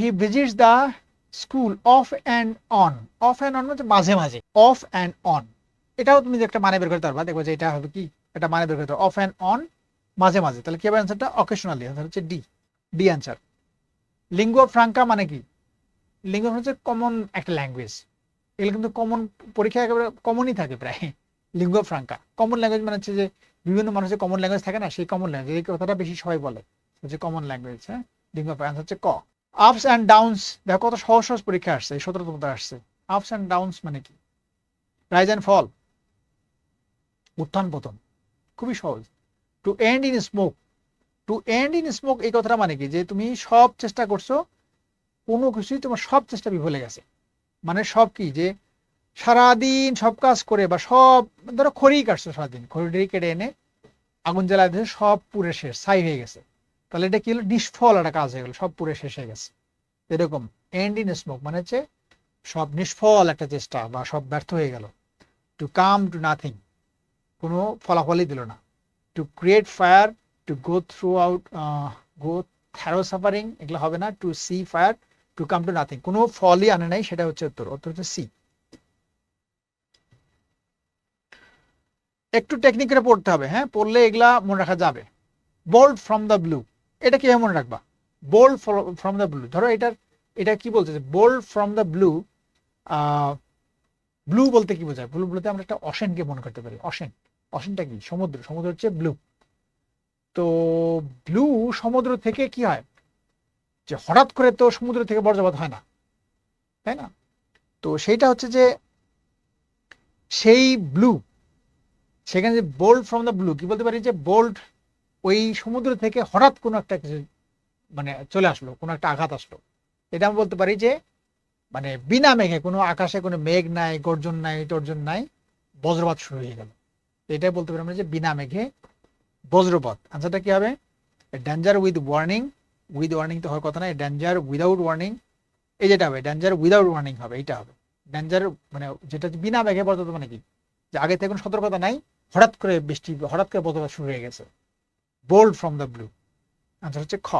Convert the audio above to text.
He visits the school off and on off and on মানে মাঝে মাঝে। Of and on এটাও তুমি একটা মানে বের করতে পারবা, দেখব যে এটা হবে কি? এটা মানে বের করতে অফ অ্যান্ড অন মাঝে মাঝে। তাহলে কি হবে অ্যান্সারটা অকেশনালি অ্যান্সার হচ্ছে D D answer lingua franca মানে কি? লিঙ্গুয়া হচ্ছে কমন একটা ল্যাঙ্গুয়েজ এগুলো কিন্তু কমন পরীক্ষা একেবারে কমনই থাকে প্রায়। Lingua Franka. কমন ল্যাঙ্গুয়েজ মানে হচ্ছে যে বিভিন্ন মানুষের কমন ল্যাঙ্গুয়েজ থাকে না? সেই কমন ল্যাঙ্গুয়েজ এই কথাটা বেশি সবাই বলে। হচ্ছে কমন ল্যাঙ্গুয়েজ হ্যাঁ? লিঙ্গুয়া অ্যান্সার হচ্ছে ক। আপস অ্যান্ড ডাউনস দেখো কত সহজ সহজ পরীক্ষা আসছে, এই সতেরো তোমাদের আসছে। আপস অ্যান্ড ডাউনস মানে কি? রাইজ অ্যান্ড ফল উত্থান পতন, খুবই সহজ। To end in smoke to end in smoke এই কথাটা মানে কি? যে তুমি সব চেষ্টা করছ, কোনো কিছুই তোমার সব চেষ্টা বিফলে গেছে। মানে সব কি? যে সারাদিন সব কাজ করে বা সব, ধরো খড়ি কাটছো সারাদিন খড়ি কেটে এনে আগুন জ্বালায় দিয়ে সব পুরে শেষ, ছাই হয়ে গেছে। তাহলে এটা কি হলো? নিষ্ফল একটা কাজ হয়ে গেলো, সব পুরে শেষ হয়ে গেছে। এরকম এন্ড ইন স্মোক মানে হচ্ছে সব নিষ্ফল একটা চেষ্টা বা সব ব্যর্থ হয়ে গেল। টু কাম টু নাথিং কোনো ফলাফলই দিল না। To create fire to go through out go through suffering এগুলো হবে না। To see fire to come to nothing কোনো ফলই আনে নাই, সেটা হচ্ছে উত্তর। উত্তর হচ্ছে সি একটু টেকনিক করে পড়তে হবে হ্যাঁ? পড়লে এগুলা মনে রাখা যাবে। বোল্ড ফ্রম দ্য ব্লু এটা কীভাবে মনে রাখবা? বোল্ড ফ্রম দ্য ব্লু ধরো এটার, এটা কি বলছে bold from the blue blue বলতে কি বোঝায়? ব্লু বলতে আমরা একটা অসেনকে মনে করতে পারি। অসেন অসেনটা কি? সমুদ্র। সমুদ্র হচ্ছে ব্লু তো ব্লু সমুদ্র থেকে কি হয়? যে হঠাৎ করে তো সমুদ্র থেকে বজ্রপাত হয় না। তাই না? তো সেইটা হচ্ছে যে সেই ব্লু সেখানে যে বোল্ড ফ্রম দ্য ব্লু কি বলতে পারি? যে বোল্ড ওই সমুদ্র থেকে হঠাৎ কোনো একটা কিছু মানে চলে আসলো, কোনো একটা আঘাত আসলো। এটা আমি বলতে পারি যে মানে বিনা মেঘে, কোনো আকাশে কোনো মেঘ নাই, গর্জন নাই, টর্জন নাই, বজ্রপাত শুরু হয়ে গেল। এটাই বলতে পারি আমরা যে বিনা মেঘে বজ্রপাত। আনসারটা কি হবে? Danger with warning with warning তো হওয়ার কথা না ডেঞ্জার উইদাউট ওয়ার্নিং এই যেটা হবে ডেঞ্জার উইদাউট ওয়ার্নিং হবে, এইটা হবে। ডেঞ্জার মানে যেটা বিনা মেঘে বজ্রপাত মানে কি? যে আগে থেকে কোনো সতর্কতা নাই, হঠাৎ করে বৃষ্টি, হঠাৎ করে বজ্রপাত শুরু হয়ে গেছে। Bold from the blue answer হচ্ছে খ।